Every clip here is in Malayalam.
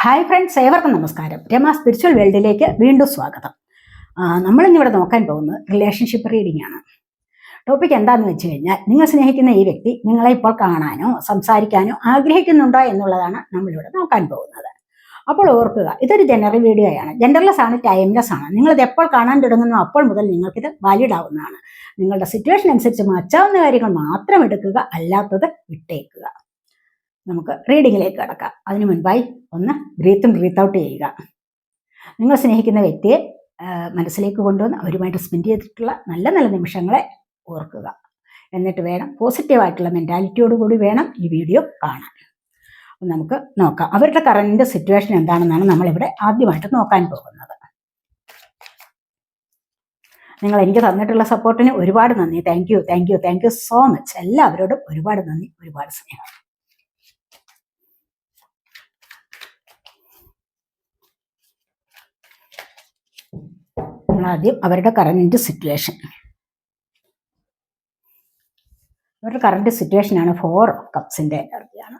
ഹായ് ഫ്രണ്ട്സ് ഏവർക്കും നമസ്കാരം. രമ സ്പിരിച്വൽ വേൾഡിലേക്ക് വീണ്ടും സ്വാഗതം. നമ്മളിന്നിവിടെ നോക്കാൻ പോകുന്നത് റിലേഷൻഷിപ്പ് റീഡിംഗ് ആണ്. ടോപ്പിക് എന്താണെന്ന് വെച്ച് കഴിഞ്ഞാൽ നിങ്ങൾ സ്നേഹിക്കുന്ന ഈ വ്യക്തി നിങ്ങളെ ഇപ്പോൾ കാണാനോ സംസാരിക്കാനോ ആഗ്രഹിക്കുന്നുണ്ടോ എന്നുള്ളതാണ് നമ്മളിവിടെ നോക്കാൻ പോകുന്നത്. അപ്പോൾ ഓർക്കുക ഇതൊരു ജനറൽ വീഡിയോ ആണ്. ജെൻഡർലെസ് ആണ് ടൈംലെസ് ആണ്. നിങ്ങളിത് എപ്പോൾ കാണാൻ തുടങ്ങുന്നു അപ്പോൾ മുതൽ നിങ്ങൾക്കിത് വാലിഡ് ആവുന്നതാണ്. നിങ്ങളുടെ സിറ്റുവേഷൻ അനുസരിച്ച് മാറ്റാവുന്ന കാര്യങ്ങൾ മാത്രം എടുക്കുക അല്ലാത്തത് വിട്ടേക്കുക. നമുക്ക് റീഡിങ്ങിലേക്ക് കടക്കാം. അതിനു മുൻപായി ഒന്ന് ബ്രീത്തും ബ്രീത്ത് ഔട്ട് ചെയ്യുക. നിങ്ങൾ സ്നേഹിക്കുന്ന വ്യക്തിയെ മനസ്സിലേക്ക് കൊണ്ടുവന്ന് അവരുമായിട്ട് സ്പെൻഡ് ചെയ്തിട്ടുള്ള നല്ല നല്ല നിമിഷങ്ങളെ ഓർക്കുക. എന്നിട്ട് വേണം പോസിറ്റീവായിട്ടുള്ള മെന്റാലിറ്റിയോട് കൂടി വേണം ഈ വീഡിയോ കാണാൻ. നമുക്ക് നോക്കാം. അവരുടെ കറണ്ട് സിറ്റുവേഷൻ എന്താണെന്നാണ് നമ്മളിവിടെ ആദ്യമായിട്ട് നോക്കാൻ പോകുന്നത്. നിങ്ങൾ എനിക്ക് തന്നിട്ടുള്ള സപ്പോർട്ടിന് ഒരുപാട് നന്ദി. Thank you thank you thank you so much എല്ലാവരോടും ഒരുപാട് നന്ദി ഒരുപാട് സ്നേഹം. നമ്മൾ ആദ്യം അവരുടെ കറണ്ട് സിറ്റുവേഷൻ അവരുടെ കറണ്ട് സിറ്റുവേഷനാണ് ഫോർ ഓഫ് കപ്സിന്റെ എനർജിയാണ്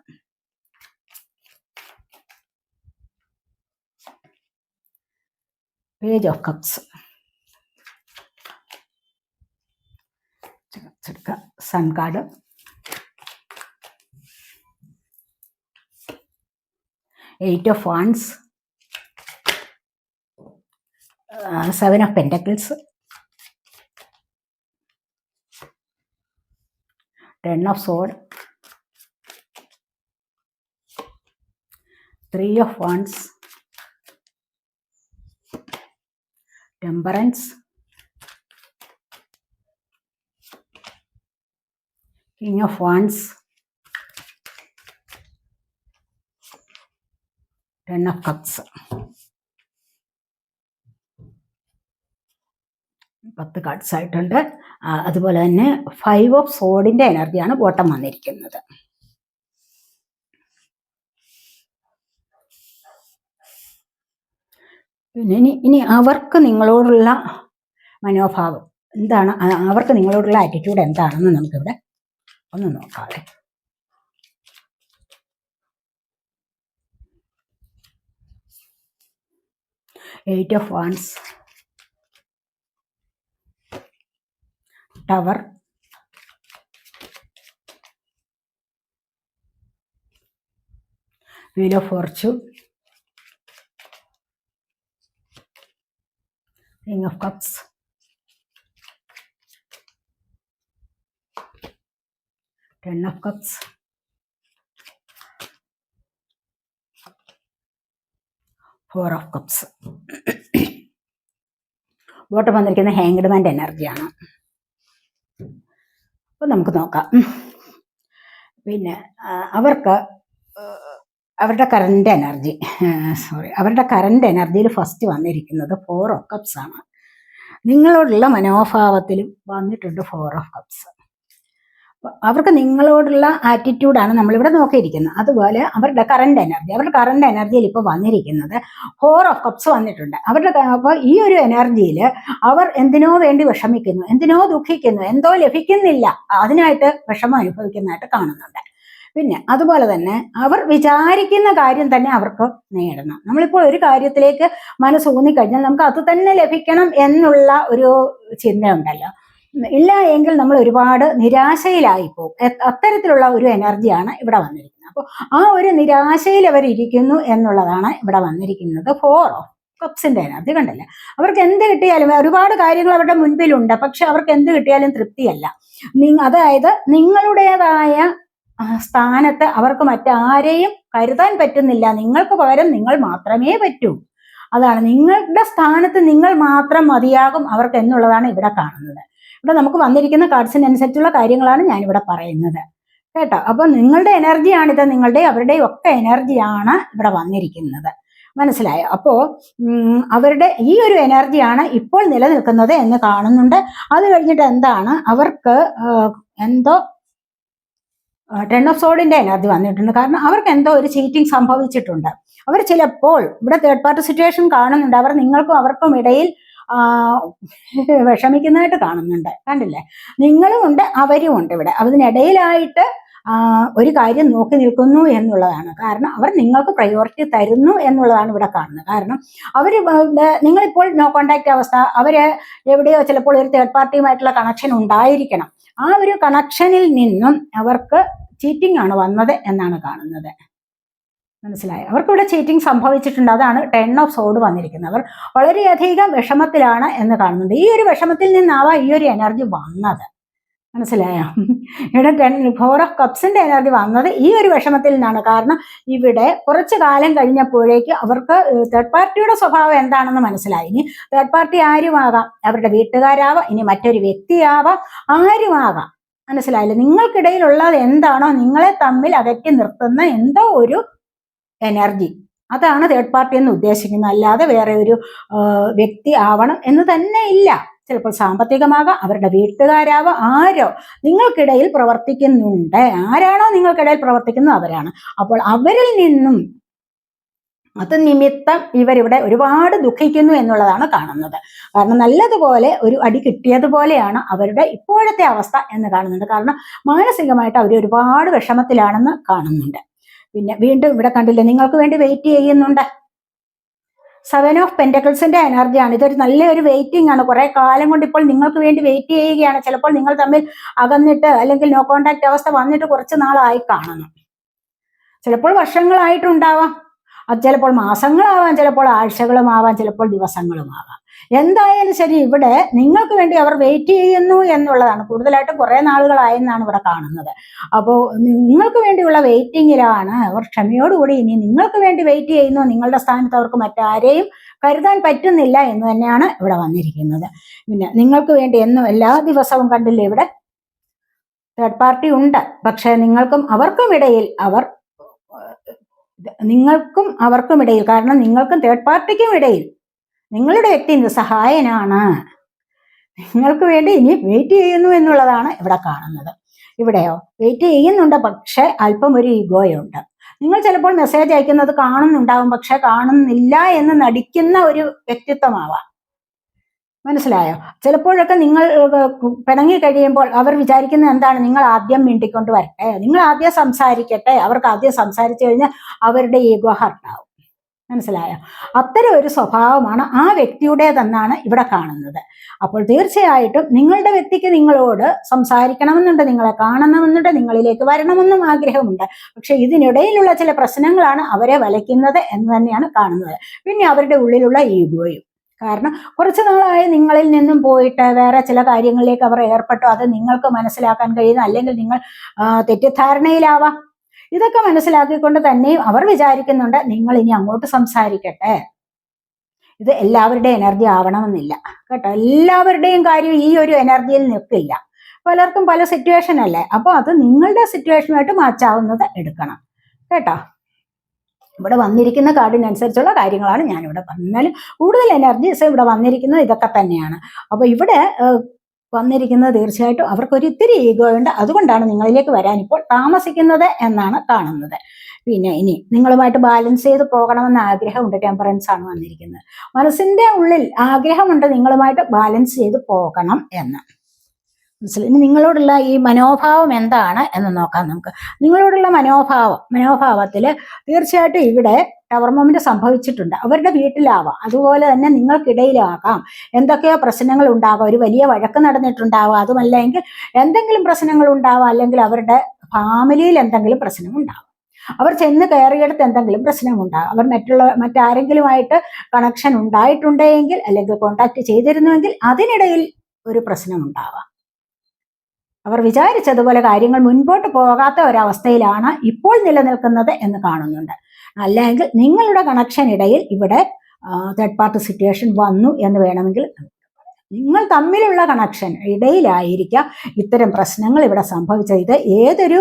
page of cups sun card eight of wands seven of pentacles ten of sword three of wands temperance king of wands ten of cups പത്ത് കാർഡ്സ് ആയിട്ടുണ്ട്. അതുപോലെ തന്നെ ഫൈവ് ഓഫ് സോഡിന്റെ എനർജിയാണ് ബോട്ടം വന്നിരിക്കുന്നത്. പിന്നെ ഇനി ഇനി അവർക്ക് നിങ്ങളോടുള്ള മനോഭാവം എന്താണ്? അവർക്ക് നിങ്ങളോടുള്ള ആറ്റിറ്റ്യൂഡ് എന്താണെന്ന് നമുക്കിവിടെ ഒന്ന് നോക്കാം. Eight of wands tower. Wheel of fortune ring of cups ten of cups four of cups bottom വന്നിരിക്കുന്ന ഹാങ്ഡ്മാന്റെ എനർജിയാണ് അപ്പോൾ നമുക്ക് നോക്കാം. പിന്നെ അവർക്ക് അവരുടെ കറണ്ട് എനർജി സോറി അവരുടെ കറണ്ട് എനർജിയിൽ ഫസ്റ്റ് വന്നിരിക്കുന്നത് ഫോർ ഓഫ് കപ്സ് ആണ്. നിങ്ങളോടുള്ള മനോഭാവത്തിലും വന്നിട്ടുണ്ട് ഫോർ ഓഫ് കപ്സ് അവർക്ക് നിങ്ങളോടുള്ള ആറ്റിറ്റ്യൂഡാണ് നമ്മളിവിടെ നോക്കിയിരിക്കുന്നത്. അതുപോലെ അവരുടെ കറണ്ട് എനർജി അവരുടെ കറണ്ട് എനർജിയിൽ ഇപ്പോൾ വന്നിരിക്കുന്നത് ഫോർ ഓഫ് കപ്സ് വന്നിട്ടുണ്ട്. അവരുടെ അപ്പോൾ ഈ ഒരു എനർജിയിൽ അവർ എന്തിനോ വേണ്ടി വിഷമിക്കുന്നു എന്തിനോ ദുഃഖിക്കുന്നു എന്തോ ലഭിക്കുന്നില്ല. അതിനായിട്ട് വിഷമം അനുഭവിക്കുന്നതായിട്ട് കാണുന്നുണ്ട്. പിന്നെ അതുപോലെ തന്നെ അവർ വിചാരിക്കുന്ന കാര്യം തന്നെ അവർക്ക് നേടണം. നമ്മളിപ്പോൾ ഒരു കാര്യത്തിലേക്ക് മനസ്സൂന്നി കഴിഞ്ഞാൽ നമുക്ക് അത് തന്നെ ലഭിക്കണം എന്നുള്ള ഒരു ചിന്തയുണ്ടല്ലോ. ഇല്ല എങ്കിൽ നമ്മൾ ഒരുപാട് നിരാശയിലായി പോകും. അത്തരത്തിലുള്ള ഒരു എനർജിയാണ് ഇവിടെ വന്നിരിക്കുന്നത്. അപ്പോൾ ആ ഒരു നിരാശയിൽ അവർ ഇരിക്കുന്നു എന്നുള്ളതാണ് ഇവിടെ വന്നിരിക്കുന്നത് ഫോർ ഓഫ് കപ്സിന്റെ എനർജി കണ്ടല്ലേ? അവർക്ക് എന്ത് കിട്ടിയാലും ഒരുപാട് കാര്യങ്ങൾ അവരുടെ മുൻപിലുണ്ട്. പക്ഷെ അവർക്ക് എന്ത് കിട്ടിയാലും തൃപ്തിയല്ല. അതായത് നിങ്ങളുടേതായ സ്ഥാനത്ത് അവർക്ക് മറ്റാരെയും കരുതാൻ പറ്റുന്നില്ല. നിങ്ങൾക്ക് പകരം നിങ്ങൾ മാത്രമേ പറ്റൂ. അതാണ് നിങ്ങളുടെ സ്ഥാനത്ത് നിങ്ങൾ മാത്രം മതിയാകും അവർക്ക് എന്നുള്ളതാണ് ഇവിടെ കാണുന്നത്. ഇവിടെ നമുക്ക് വന്നിരിക്കുന്ന കാർഡ്സിനനുസരിച്ചുള്ള കാര്യങ്ങളാണ് ഞാനിവിടെ പറയുന്നത്. കേട്ടോ? അപ്പൊ നിങ്ങളുടെ എനർജിയാണിത് നിങ്ങളുടെ അവരുടെയും ഒക്കെ എനർജിയാണ് ഇവിടെ വന്നിരിക്കുന്നത്. മനസ്സിലായോ? അപ്പോ അവരുടെ ഈ ഒരു എനർജിയാണ് ഇപ്പോൾ നിലനിൽക്കുന്നത് എന്ന് കാണുന്നുണ്ട്. അത് കഴിഞ്ഞിട്ട് എന്താണ്? അവർക്ക് എന്തോ ടെൻ ഓഫ് സോഡിന്റെ എനർജി വന്നിട്ടുണ്ട്. കാരണം അവർക്ക് എന്തോ ഒരു ചീറ്റിംഗ് സംഭവിച്ചിട്ടുണ്ട്. അവർ ചിലപ്പോൾ ഇവിടെ തേർഡ് പാർട്ടി സിറ്റുവേഷൻ കാണുന്നുണ്ട്. അവർ നിങ്ങൾക്കും അവർക്കും ഇടയിൽ വിഷമിക്കുന്നതായിട്ട് കാണുന്നുണ്ട്. കണ്ടില്ലേ? നിങ്ങളും ഉണ്ട് അവരും ഉണ്ട് ഇവിടെ. അതിനിടയിലായിട്ട് ഒരു കാര്യം നോക്കി നിൽക്കുന്നു എന്നുള്ളതാണ്. കാരണം അവർ നിങ്ങൾക്ക് പ്രയോറിറ്റി തരുന്നു എന്നുള്ളതാണ് ഇവിടെ കാണുന്നത്. കാരണം അവർ നിങ്ങളിപ്പോൾ നോ കോണ്ടാക്ട് അവസ്ഥ അവർ എവിടെയോ ചിലപ്പോൾ ഒരു തേർഡ് പാർട്ടിയുമായിട്ടുള്ള കണക്ഷൻ ഉണ്ടായിരിക്കണം. ആ ഒരു കണക്ഷനിൽ നിന്നും അവർക്ക് ചീറ്റിംഗ് ആണ് വന്നത് എന്നാണ് കാണുന്നത്. മനസ്സിലായി. അവർക്കിവിടെ ചീറ്റിംഗ് സംഭവിച്ചിട്ടുണ്ട്. അതാണ് ടെൻ ഓഫ് സോഡ് വന്നിരിക്കുന്നത്. അവർ വളരെയധികം വിഷമത്തിലാണ് എന്ന് കാണുന്നുണ്ട്. ഈ ഒരു വിഷമത്തിൽ നിന്നാവാം ഈ ഒരു എനർജി വന്നത്. മനസ്സിലായോ? ഇവിടെ ടെൻ ഫോർ ഓഫ് കപ്സിന്റെ എനർജി വന്നത് ഈ ഒരു വിഷമത്തിൽ നിന്നാണ്. കാരണം ഇവിടെ കുറച്ചു കാലം കഴിഞ്ഞപ്പോഴേക്ക് അവർക്ക് തേർഡ് പാർട്ടിയുടെ സ്വഭാവം എന്താണെന്ന് മനസ്സിലായി. ഇനി തേർഡ് പാർട്ടി ആരുമാകാം? അവരുടെ വീട്ടുകാരാവാം. ഇനി മറ്റൊരു വ്യക്തിയാവാം. ആരുമാകാം? മനസ്സിലായില്ലേ? നിങ്ങൾക്കിടയിലുള്ളത് എന്താണോ നിങ്ങളെ തമ്മിൽ അകറ്റി നിർത്തുന്ന എന്തോ ഒരു എനർജി അതാണ് തേർഡ് പാർട്ടി എന്ന് ഉദ്ദേശിക്കുന്നത്. അല്ലാതെ വേറെ ഒരു വ്യക്തി ആവണം എന്ന് തന്നെ ഇല്ല. ചിലപ്പോൾ സാമ്പത്തികമാകാം അവരുടെ വീട്ടുകാരാവാം ആരോ നിങ്ങൾക്കിടയിൽ പ്രവർത്തിക്കുന്നുണ്ട്. ആരാണോ നിങ്ങൾക്കിടയിൽ പ്രവർത്തിക്കുന്നത് അവരാണ്. അപ്പോൾ അവരിൽ നിന്നും അത് നിമിത്തം ഇവരിവിടെ ഒരുപാട് ദുഃഖിക്കുന്നു എന്നുള്ളതാണ് കാണുന്നത്. കാരണം നല്ലതുപോലെ ഒരു അടി കിട്ടിയതുപോലെയാണ് അവരുടെ ഇപ്പോഴത്തെ അവസ്ഥ എന്ന് കാണുന്നുണ്ട്. കാരണം മാനസികമായിട്ട് അവർ ഒരുപാട് വിഷമത്തിലാണെന്ന് കാണുന്നുണ്ട്. പിന്നെ വീണ്ടും ഇവിടെ കണ്ടില്ല നിങ്ങൾക്ക് വേണ്ടി വെയിറ്റ് ചെയ്യുന്നുണ്ട്. സെവൻ ഓഫ് പെന്റക്കിൾസിന്റെ എനർജിയാണ് ഇതൊരു നല്ലൊരു വെയിറ്റിംഗ് ആണ്. കുറെ കാലം കൊണ്ട് ഇപ്പോൾ നിങ്ങൾക്ക് വേണ്ടി വെയിറ്റ് ചെയ്യുകയാണ്. ചിലപ്പോൾ നിങ്ങൾ തമ്മിൽ അകന്നിട്ട് അല്ലെങ്കിൽ നോ കോണ്ടാക്ട് അവസ്ഥ വന്നിട്ട് കുറച്ച് നാളായി കാണുന്നു. ചിലപ്പോൾ വർഷങ്ങളായിട്ടുണ്ടാവാം. അത് ചിലപ്പോൾ മാസങ്ങളാവാം. ചിലപ്പോൾ ആഴ്ചകളുമാവാം. ചിലപ്പോൾ ദിവസങ്ങളുമാവാം. എന്തായാലും ശരി ഇവിടെ നിങ്ങൾക്ക് വേണ്ടി അവർ വെയിറ്റ് ചെയ്യുന്നു എന്നുള്ളതാണ്. കൂടുതലായിട്ടും കുറെ നാളുകളായെന്നാണ് ഇവിടെ കാണുന്നത്. അപ്പോൾ നിങ്ങൾക്ക് വേണ്ടിയുള്ള വെയിറ്റിങ്ങിലാണ് അവർ ക്ഷമയോടുകൂടി ഇനി നിങ്ങൾക്ക് വേണ്ടി വെയിറ്റ് ചെയ്യുന്നു നിങ്ങളുടെ സ്ഥാനത്ത് അവർക്ക് മറ്റാരെയും കരുതാൻ പറ്റുന്നില്ല എന്ന് തന്നെയാണ് ഇവിടെ വന്നിരിക്കുന്നത്. പിന്നെ നിങ്ങൾക്ക് വേണ്ടി എന്നും എല്ലാ ദിവസവും കണ്ടില്ലേ ഇവിടെ? തേർഡ് പാർട്ടി ഉണ്ട്. പക്ഷെ നിങ്ങൾക്കും അവർക്കും ഇടയിൽ അവർ നിങ്ങൾക്കും അവർക്കും ഇടയിൽ കാരണം നിങ്ങൾക്കും തേർഡ് പാർട്ടിക്കും ഇടയിൽ നിങ്ങളുടെ വ്യക്തി നിസ്സഹായനാണ് നിങ്ങൾക്ക് വേണ്ടി ഇനി വെയിറ്റ് ചെയ്യുന്നു എന്നുള്ളതാണ് ഇവിടെ കാണുന്നത്. ഇവിടെയോ? വെയിറ്റ് ചെയ്യുന്നുണ്ട് പക്ഷെ അല്പം ഒരു ഈഗോയുണ്ട്. നിങ്ങൾ ചിലപ്പോൾ മെസ്സേജ് അയക്കുന്നത് കാണുന്നുണ്ടാവും പക്ഷെ കാണുന്നില്ല എന്ന് നടിക്കുന്ന ഒരു വ്യക്തിത്വമാവാം. മനസ്സിലായോ? ചിലപ്പോഴൊക്കെ നിങ്ങൾ പിണങ്ങി കഴിയുമ്പോൾ അവർ വിചാരിക്കുന്നത് എന്താണ്? നിങ്ങൾ ആദ്യം മിണ്ടിക്കൊണ്ട് വരട്ടെ. നിങ്ങൾ ആദ്യം സംസാരിക്കട്ടെ. അവർക്ക് ആദ്യം സംസാരിച്ചു കഴിഞ്ഞാൽ അവരുടെ ഈഗോ ഹർട്ടാവും മനസ്സിലായോ? അത്തരം ഒരു സ്വഭാവമാണ് ആ വ്യക്തിയുടേതെന്നാണ് ഇവിടെ കാണുന്നത്. അപ്പോൾ തീർച്ചയായിട്ടും നിങ്ങളുടെ വ്യക്തിക്ക് നിങ്ങളോട് സംസാരിക്കണമെന്നുണ്ട് നിങ്ങളെ കാണണമെന്നുണ്ട് നിങ്ങളിലേക്ക് വരണമെന്നും ആഗ്രഹമുണ്ട്. പക്ഷെ ഇതിനിടയിലുള്ള ചില പ്രശ്നങ്ങളാണ് അവരെ വലയ്ക്കുന്നത് എന്ന് തന്നെയാണ് കാണുന്നത്. പിന്നെ അവരുടെ ഉള്ളിലുള്ള ഈഗോയും. കാരണം കുറച്ച് നാളായി നിങ്ങളിൽ നിന്നും പോയിട്ട് വേറെ ചില കാര്യങ്ങളിലേക്ക് അവർ ഏർപ്പെട്ടു. അത് നിങ്ങൾക്ക് മനസ്സിലാക്കാൻ കഴിയുന്ന അല്ലെങ്കിൽ നിങ്ങൾ തെറ്റിദ്ധാരണയിലാവാം. ഇതൊക്കെ മനസ്സിലാക്കിക്കൊണ്ട് തന്നെയും അവർ വിചാരിക്കുന്നുണ്ട് നിങ്ങൾ ഇനി അങ്ങോട്ട് സംസാരിക്കട്ടെ. ഇത് എല്ലാവരുടെയും എനർജി ആവണമെന്നില്ല. കേട്ടോ? എല്ലാവരുടെയും കാര്യം ഈ ഒരു എനർജിയിൽ നിൽക്കില്ല. പലർക്കും പല സിറ്റുവേഷൻ അല്ലേ? അപ്പോൾ അത് നിങ്ങളുടെ സിറ്റുവേഷനുമായിട്ട് മാച്ചാവുന്നത് എടുക്കണം. കേട്ടോ? ഇവിടെ വന്നിരിക്കുന്ന കാർഡിനനുസരിച്ചുള്ള കാര്യങ്ങളാണ് ഞാനിവിടെ പറഞ്ഞാലും കൂടുതൽ എനർജീസ് ഇവിടെ വന്നിരിക്കുന്നത് ഇതൊക്കെ തന്നെയാണ്. അപ്പോൾ ഇവിടെ വന്നിരിക്കുന്നത് തീർച്ചയായിട്ടും അവർക്കൊരു ഇത്തിരി ഈഗോ ഉണ്ട്. അതുകൊണ്ടാണ് നിങ്ങളിലേക്ക് വരാൻ ഇപ്പോൾ താമസിക്കുന്നത് എന്നാണ് കാണുന്നത്. പിന്നെ ഇനി നിങ്ങളുമായിട്ട് ബാലൻസ് ചെയ്ത് പോകണമെന്ന് ആഗ്രഹമുണ്ട് ടെമ്പറൻസ് ആണ് വന്നിരിക്കുന്നത്. മനസ്സിന്റെ ഉള്ളിൽ ആഗ്രഹമുണ്ട് നിങ്ങളുമായിട്ട് ബാലൻസ് ചെയ്ത് പോകണം എന്ന്. മനസ്സിലായി? ഇനി നിങ്ങളോടുള്ള ഈ മനോഭാവം എന്താണ് എന്ന് നോക്കാം നമുക്ക്. നിങ്ങളോടുള്ള മനോഭാവം മനോഭാവത്തിൽ തീർച്ചയായിട്ടും ഇവിടെ ടവർ മൊമെന്റ് സംഭവിച്ചിട്ടുണ്ട്. അവരുടെ വീട്ടിലാവാം. അതുപോലെ തന്നെ നിങ്ങൾക്കിടയിലാകാം. എന്തൊക്കെയോ പ്രശ്നങ്ങൾ ഉണ്ടാവാം. ഒരു വലിയ വഴക്ക് നടന്നിട്ടുണ്ടാവാം. അതുമല്ലെങ്കിൽ എന്തെങ്കിലും പ്രശ്നങ്ങൾ ഉണ്ടാവാം. അല്ലെങ്കിൽ അവരുടെ ഫാമിലിയിൽ എന്തെങ്കിലും പ്രശ്നം ഉണ്ടാവാം. അവർ ചെന്ന് കയറിയെടുത്ത് എന്തെങ്കിലും പ്രശ്നമുണ്ടാകും അവർ മറ്റുള്ള മറ്റാരെങ്കിലുമായിട്ട് കണക്ഷൻ ഉണ്ടായിട്ടുണ്ടെങ്കിൽ അല്ലെങ്കിൽ കോണ്ടാക്ട് ചെയ്തിരുന്നുവെങ്കിൽ അതിനിടയിൽ ഒരു പ്രശ്നം ഉണ്ടാവാം. അവർ വിചാരിച്ചതുപോലെ കാര്യങ്ങൾ മുൻപോട്ട് പോകാത്ത ഒരവസ്ഥയിലാണ് ഇപ്പോൾ നിലനിൽക്കുന്നത് എന്ന് കാണുന്നുണ്ട്. അല്ലെങ്കിൽ നിങ്ങളുടെ കണക്ഷൻ ഇടയിൽ ഇവിടെ തേർഡ് പാർട്ടി സിറ്റുവേഷൻ വന്നു എന്ന് വേണമെങ്കിൽ നിങ്ങൾ തമ്മിലുള്ള കണക്ഷൻ ഇടയിലായിരിക്കാം ഇത്തരം പ്രശ്നങ്ങൾ ഇവിടെ സംഭവിച്ചത്. ഇത് ഏതൊരു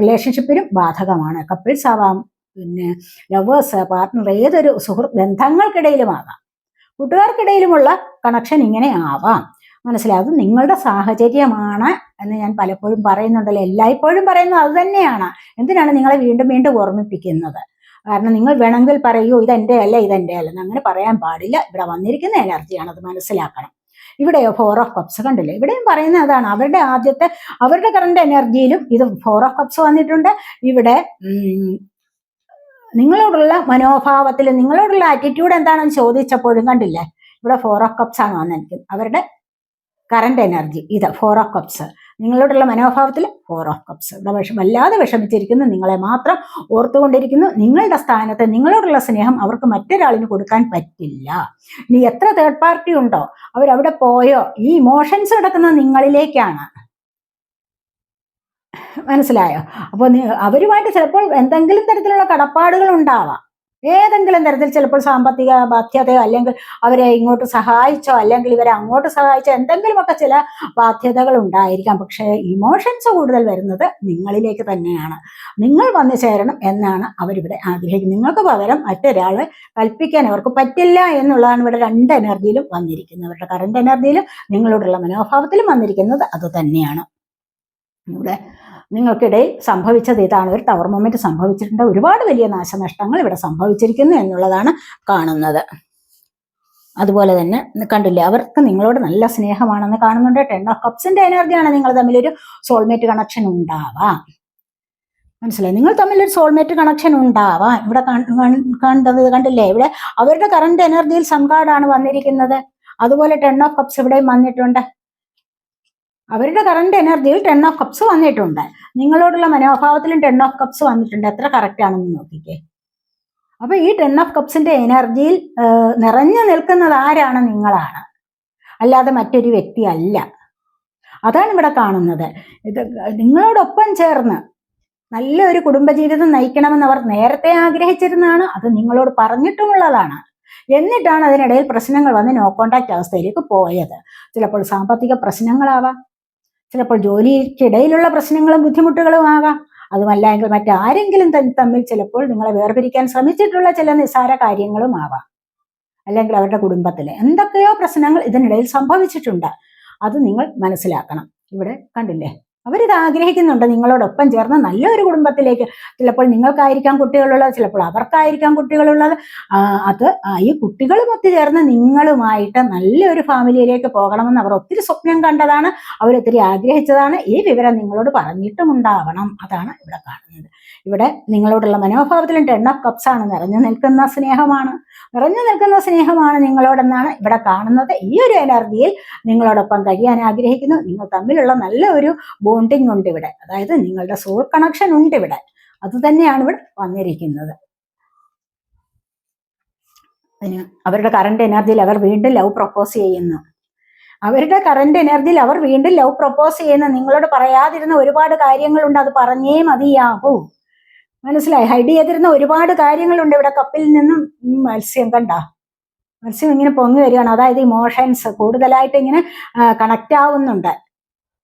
റിലേഷൻഷിപ്പിനും ബാധകമാണ്. കപ്പിൾസ് ആവാം പിന്നെ ലവേഴ്സ് പാർട്ട്ണർ ഏതൊരു സുഹൃത്ത് ബന്ധങ്ങൾക്കിടയിലുമാകാം. കൂട്ടുകാർക്കിടയിലുമുള്ള കണക്ഷൻ ഇങ്ങനെ ആവാം. മനസ്സിലാകും നിങ്ങളുടെ സാഹചര്യമാണ്. എന്ന് ഞാൻ പലപ്പോഴും പറയുന്നുണ്ടല്ലോ. എല്ലായ്പ്പോഴും പറയുന്നത് അത് തന്നെയാണ്. എന്തിനാണ് നിങ്ങളെ വീണ്ടും വീണ്ടും ഓർമ്മിപ്പിക്കുന്നത്? കാരണം നിങ്ങൾ വേണമെങ്കിൽ പറയൂ ഇതെന്റെ അല്ല ഇതെന്റെ അല്ല. അങ്ങനെ പറയാൻ പാടില്ല. ഇവിടെ വന്നിരിക്കുന്ന എനർജിയാണ് അത് മനസ്സിലാക്കണം. ഇവിടെ ഫോർ ഓഫ് കപ്സ് കണ്ടില്ലേ? ഇവിടെയും പറയുന്ന അതാണ്. അവരുടെ ആദ്യത്തെ അവരുടെ കറണ്ട് എനർജിയിലും ഇത് ഫോർ ഓഫ് കപ്സ് വന്നിട്ടുണ്ട്. ഇവിടെ നിങ്ങളോടുള്ള മനോഭാവത്തിൽ നിങ്ങളോടുള്ള ആറ്റിറ്റ്യൂഡ് എന്താണെന്ന് ചോദിച്ചപ്പോഴും കണ്ടില്ലേ? ഇവിടെ ഫോർ ഓഫ് കപ്സ് ആണ് വന്നിരിക്കുന്നത്. അവരുടെ കറണ്ട് എനർജി ഇത് ഫോർ ഓഫ് കപ്സ് നിങ്ങളോടുള്ള മനോഭാവത്തിൽ ഫോർ ഓഫ് കപ്സ് വിഷം വല്ലാതെ വിഷമിച്ചിരിക്കുന്നു. നിങ്ങളെ മാത്രം ഓർത്തുകൊണ്ടിരിക്കുന്നു. നിങ്ങളുടെ സ്ഥാനത്ത് നിങ്ങളോടുള്ള സ്നേഹം അവർക്ക് മറ്റൊരാളിന് കൊടുക്കാൻ പറ്റില്ല. ഇനി എത്ര തേർഡ് പാർട്ടി ഉണ്ടോ? അവരവിടെ പോയോ? ഈ ഇമോഷൻസ് കിടക്കുന്ന നിങ്ങളിലേക്കാണ്. മനസ്സിലായോ? അപ്പോൾ അവരുമായിട്ട് ചിലപ്പോൾ എന്തെങ്കിലും തരത്തിലുള്ള കടപ്പാടുകൾ ഉണ്ടാവാം. ഏതെങ്കിലും തരത്തിൽ ചിലപ്പോൾ സാമ്പത്തിക ബാധ്യതയോ അല്ലെങ്കിൽ അവരെ ഇങ്ങോട്ട് സഹായിച്ചോ അല്ലെങ്കിൽ ഇവരെ അങ്ങോട്ട് സഹായിച്ചോ എന്തെങ്കിലുമൊക്കെ ചില ബാധ്യതകൾ ഉണ്ടായിരിക്കാം. പക്ഷേ ഇമോഷൻസ് കൂടുതൽ വരുന്നത് നിങ്ങളിലേക്ക് തന്നെയാണ്. നിങ്ങൾ വന്നു ചേരണം എന്നാണ് അവരിവിടെ ആഗ്രഹിക്കുന്നത്. നിങ്ങൾക്ക് പകരം മറ്റൊരാളെ കൽപ്പിക്കാൻ അവർക്ക് പറ്റില്ല എന്നുള്ളതാണ് ഇവിടെ രണ്ട് എനർജിയിലും വന്നിരിക്കുന്നത് അവരുടെ കറണ്ട് എനർജിയിലും നിങ്ങളോടുള്ള മനോഭാവത്തിലും വന്നിരിക്കുന്നത് അത് തന്നെയാണ് ഇവിടെ നിങ്ങൾക്കിടയിൽ സംഭവിച്ചത് ഇതാണ് ഒരു ടവർ മൊമെന്റ് സംഭവിച്ചിട്ടുണ്ട്. ഒരുപാട് വലിയ നാശനഷ്ടങ്ങൾ ഇവിടെ സംഭവിച്ചിരിക്കുന്നു എന്നുള്ളതാണ് കാണുന്നത്. അതുപോലെ തന്നെ കണ്ടില്ലേ അവർക്ക് നിങ്ങളോട് നല്ല സ്നേഹമാണെന്ന് കാണുന്നുണ്ട്. ടെൻ ഓഫ് കപ്സിന്റെ എനർജിയാണ് നിങ്ങൾ തമ്മിലൊരു സോൾമേറ്റ് കണക്ഷൻ ഉണ്ടാവാം. മനസ്സിലായി? നിങ്ങൾ തമ്മിൽ ഒരു സോൾമേറ്റ് കണക്ഷൻ ഉണ്ടാവാം. ഇവിടെ കാണ്- കാണ്- കണ്ടത് കണ്ടില്ലേ ഇവിടെ അവരുടെ കറണ്ട് എനർജിയിൽ സംഘാടാണ് വന്നിരിക്കുന്നത്. അതുപോലെ ടെൻ ഓഫ് കപ്സ് ഇവിടെയും വന്നിട്ടുണ്ട്. അവരുടെ കറണ്ട് എനർജിയിൽ ടെൻ ഓഫ് കപ്സ് വന്നിട്ടുണ്ട്. നിങ്ങളോടുള്ള മനോഭാവത്തിലും ടെൻ ഓഫ് കപ്സ് വന്നിട്ടുണ്ട്. എത്ര കറക്റ്റ് ആണെന്ന് നോക്കിക്കേ. അപ്പൊ ഈ ടെൻ ഓഫ് കപ്സിന്റെ എനർജിയിൽ നിറഞ്ഞു നിൽക്കുന്നത് ആരാണ്? നിങ്ങളാണ്. അല്ലാതെ മറ്റൊരു വ്യക്തി അല്ല. അതാണ് ഇവിടെ കാണുന്നത്. ഇത് നിങ്ങളോടൊപ്പം ചേർന്ന് നല്ലൊരു കുടുംബജീവിതം നയിക്കണമെന്ന് അവർ നേരത്തെ ആഗ്രഹിച്ചിരുന്നതാണ്. അത് നിങ്ങളോട് പറഞ്ഞിട്ടുമുള്ളതാണ്. എന്നിട്ടാണ് അതിനിടയിൽ പ്രശ്നങ്ങൾ വന്ന് നോ കോണ്ടാക്ട് അവസ്ഥയിലേക്ക് പോയത്. ചിലപ്പോൾ സാമ്പത്തിക പ്രശ്നങ്ങളാവാം ചിലപ്പോൾ ജോലിക്കിടയിലുള്ള പ്രശ്നങ്ങളും ബുദ്ധിമുട്ടുകളും ആകാം. അതുമല്ല എങ്കിൽ മറ്റാരെങ്കിലും തമ്മിൽ ചിലപ്പോൾ നിങ്ങളെ വേർപിരിക്കാൻ ശ്രമിച്ചിട്ടുള്ള ചില നിസ്സാര കാര്യങ്ങളും ആവാം. അല്ലെങ്കിൽ അവരുടെ കുടുംബത്തിൽ എന്തൊക്കെയോ പ്രശ്നങ്ങൾ ഇതിനിടയിൽ സംഭവിച്ചിട്ടുണ്ട്. അത് നിങ്ങൾ മനസ്സിലാക്കണം. ഇവിടെ കണ്ടില്ലേ? അവരിത് ആഗ്രഹിക്കുന്നുണ്ട് നിങ്ങളോടൊപ്പം ചേർന്ന് നല്ലൊരു കുടുംബത്തിലേക്ക്. ചിലപ്പോൾ നിങ്ങൾക്കായിരിക്കാം കുട്ടികളുള്ളത് ചിലപ്പോൾ അവർക്കായിരിക്കാം കുട്ടികളുള്ളത്. അത് ഈ കുട്ടികളും ഒത്തുചേർന്ന് നിങ്ങളുമായിട്ട് നല്ലൊരു ഫാമിലിയിലേക്ക് പോകണമെന്ന് അവർ ഒത്തിരി സ്വപ്നം കണ്ടതാണ് അവരൊത്തിരി ആഗ്രഹിച്ചതാണ്. ഈ വിവരം നിങ്ങളോട് പറഞ്ഞിട്ടുമുണ്ടാവണം. അതാണ് ഇവിടെ കാണുന്നത്. ഇവിടെ നിങ്ങളോടുള്ള മനോഭാവത്തിലും ടെൺ ഓഫ് കപ്സ് ആണ്. നിറഞ്ഞു നിൽക്കുന്ന സ്നേഹമാണ്. നിറഞ്ഞു നിൽക്കുന്ന സ്നേഹമാണ് നിങ്ങളോടെന്നാണ് ഇവിടെ കാണുന്നത്. ഈ ഒരു എനർജിയിൽ നിങ്ങളോടൊപ്പം കഴിയാൻ ആഗ്രഹിക്കുന്നു. നിങ്ങൾ തമ്മിലുള്ള നല്ല ഒരു ബോണ്ടിങ് ഉണ്ട് ഇവിടെ. അതായത് നിങ്ങളുടെ സോൾ കണക്ഷൻ ഉണ്ട് ഇവിടെ. അത് തന്നെയാണ് ഇവിടെ വന്നിരിക്കുന്നത്. അവരുടെ കറണ്ട് എനർജിയിൽ അവർ വീണ്ടും ലവ് പ്രപ്പോസ് ചെയ്യുന്നു. അവരുടെ കറണ്ട് എനർജിയിൽ അവർ വീണ്ടും ലവ് പ്രപ്പോസ് ചെയ്യുന്ന. നിങ്ങളോട് പറയാതിരുന്ന ഒരുപാട് കാര്യങ്ങളുണ്ട്. അത് പറഞ്ഞേ മതിയാകൂ മനസ്സിലായി? ഹൈഡ് ചെയ്തിരുന്ന ഒരുപാട് കാര്യങ്ങളുണ്ട് ഇവിടെ. കപ്പിൽ നിന്നും മത്സ്യം കണ്ട. മത്സ്യം ഇങ്ങനെ പൊങ്ങി വരികയാണ്. അതായത് ഇമോഷൻസ് കൂടുതലായിട്ട് ഇങ്ങനെ കണക്റ്റ് ആവുന്നുണ്ട്.